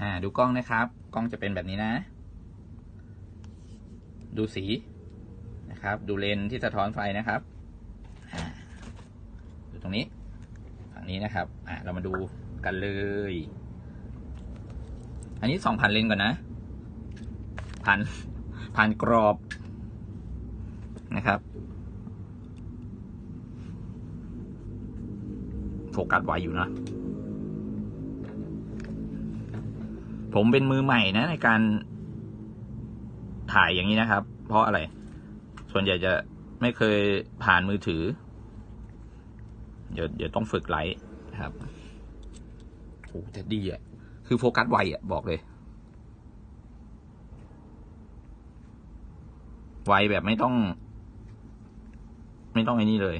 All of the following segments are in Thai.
อ่าดูกล้องนะครับ กล้องจะเป็นแบบนี้นะ ดูสีนะครับ ดูเลนส์ที่สะท้อนไฟนะครับอ่าดูตรงนี้ ฝั่งนี้นะครับ อ่าเรามาดูกันเลย อันนี้สองพันเลนส์ก่อนนะพันพันกรอบนะครับโฟกัสไวอยู่นะ ผมเป็นมือใหม่นะในการถ่ายอย่างนี้นะครับ เพราะอะไร ส่วนใหญ่จะไม่เคยผ่านมือถือ เดี๋ยวเดี๋ยวต้องฝึกไลท์ครับโอ้จะดีอะ คือโฟกัสไวอะ บอกเลย ไวแบบไม่ต้อง ไม่ต้องไอ้นี่เลย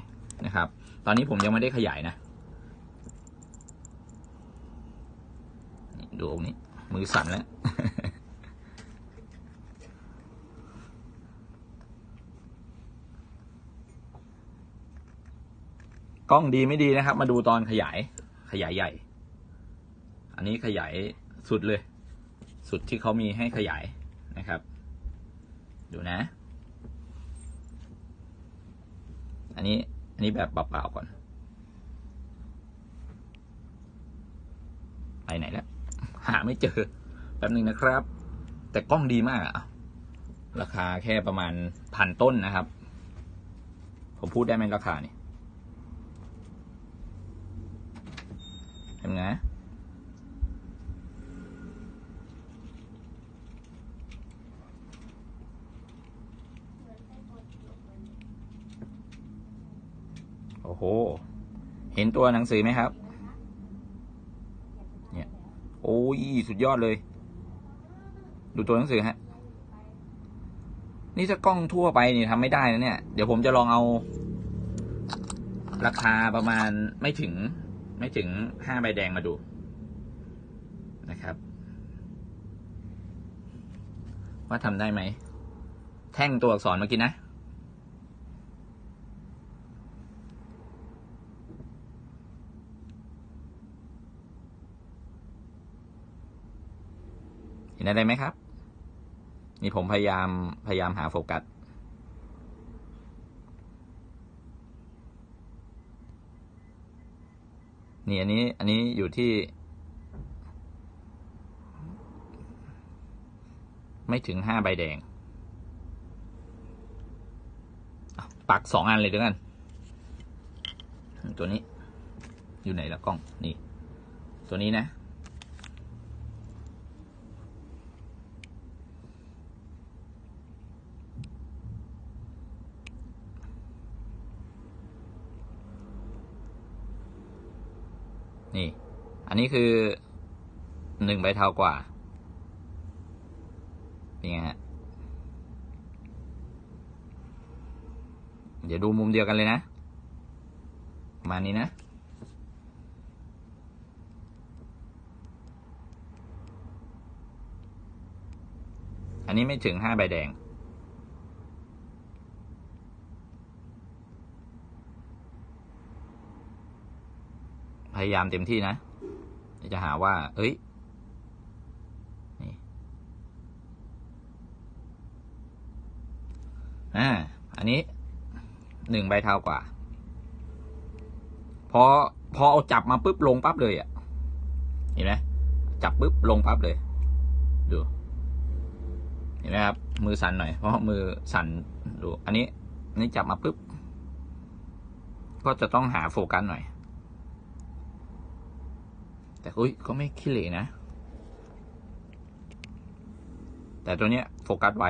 นะครับ ตอนนี้ผมยังไม่ได้ขยายนะ ดูองนี้ มือสั่นแล้ว กล้องดีไม่ดีนะครับ มาดูตอนขยาย ขยายใหญ่ อันนี้ขยายสุดเลย สุดที่เขามีให้ขยายนะครับ ดูนะ อันนี้ อันนี้แบบเปล่าๆก่อน ไปไหนแล้ว หาไม่เจอแป๊บนึงนะครับ แต่กล้องดีมากอะราคาแค่ประมาณพันต้นนะครับ ผมพูดได้ไหมราคานี่เห็นไหมโอ้โห เห็นตัวหนังสือไหมครับ โอ้ยสุดยอดเลย ดูตัวหนังสือฮะ นี่ถ้ากล้องทั่วไปนี่ทำไม่ได้นะเนี่ย เดี๋ยวผมจะลองเอา ราคาประมาณไม่ถึง ไม่ถึงห้าใบแดงมาดูนะครับ ว่าทำได้ไหม แท่งตัวอักษรเมื่อกี้นะ นอะไรไหมครับ นี่ผมพยายามพยายามหาโฟกัสนี่อันนี้อันนี้อยู่ที่ ไม่ถึงห้าใบแดง ปักสองอันเลยด้วยกัน ตัวนี้ อยู่ไหนละกล้อง นี่ ตัวนี้นะ นี่ อันนี้คือหนึ่งใบเทากว่า นี่ไงฮะ เดี๋ยวดูมุมเดียวกันเลยนะ มานี้นะ อันนี้ไม่ถึงห้าใบแดง พยายามเต็มที่นะจะหาว่า เอ้ยนี่อ่าอันนี้หนึ่งใบเท้ากว่า พอพอเอาจับมาปุ๊บลงปั๊บเลยอะ่ะเห็นไหมจับปุ๊บลงปั๊บเลย ดู เห็นไหมครับ มือสั่นหน่อย เพราะมือสั่นดู อันนี้อันนี้จับมาปุ๊บก็จะต้องหาโฟกัสหน่อย แต่อุ้ยก็ไม่ขี้เหร่นะ แต่ตัวเนี้ยโฟกัสไว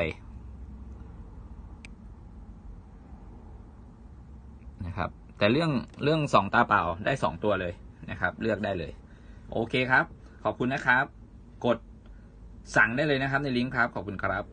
นะครับ แต่เรื่องเรื่องสองตาเปล่าได้สองตัวเลยนะครับ เลือกได้เลย โอเคครับ ขอบคุณนะครับ กดสั่งได้เลยนะครับในลิงก์ครับ ขอบคุณครับ